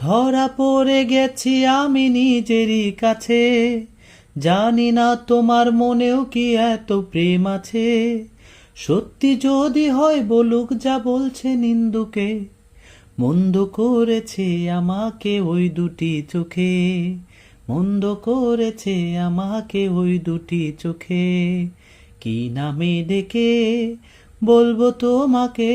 ধরা পড়ে গেছি আমি নিজেরই কাছে। জানি না তোমার মনেও কি এত প্রেম আছে। সত্যি যদি হয় বলুক যা বলছে নিন্দুকে, মন্দ করেছে আমাকে ওই দুটি চোখে। মন্দ করেছে আমাকে ওই দুটি চোখে। কি নামে ডেকে বলব তোমাকে?